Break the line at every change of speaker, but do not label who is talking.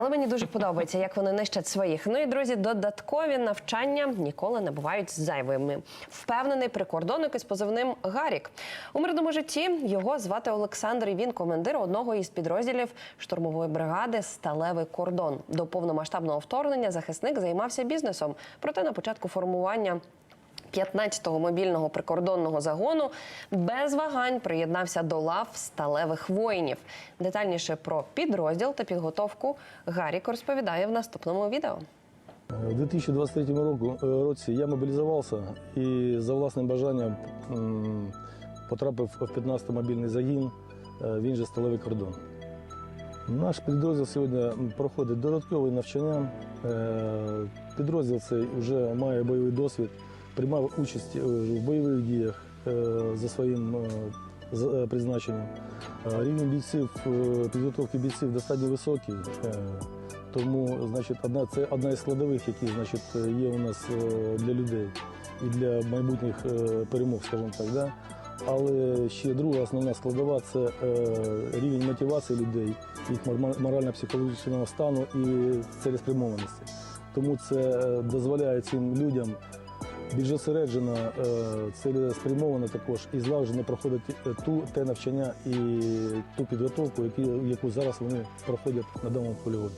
Але мені дуже подобається, як вони нищать своїх. Ну і друзі, додаткові навчання ніколи не бувають зайвими. Впевнений прикордонник із позивним Гарік. У мирному житті його звати Олександр. і Він командир одного із підрозділів штурмової бригади Сталевий кордон. До повномасштабного вторгнення захисник займався бізнесом. Проте на початку формування 15-го мобільного прикордонного загону без вагань приєднався до лав сталевих воїнів. Детальніше про підрозділ та підготовку Гарік розповідає в наступному відео.
У 2023 року, е, році я мобілізувався і за власним бажанням потрапив в 15-й мобільний загін, е, він же сталевий кордон. Наш підрозділ сьогодні проходить додаткове навчання. Е, Підрозділ цей вже має бойовий досвід, приймав участь е, в бойових діях е, за своїм е, призначенням. Рівень бійців, підготовки бійців достатньо високий. тому, значить, одна це одна із складових, які значить, є у нас для людей і для майбутніх перемог, скажімо так. Да? Але ще друга основна складова це е, рівень мотивації людей, їх морально-психологічного стану і цілеспрямованості. Тому це е, дозволяє цим людям більш зосереджено, е, цілеспрямовано також і злагоджено проходити е, ту те навчання і ту підготовку, яку зараз вони проходять на даному полігоні.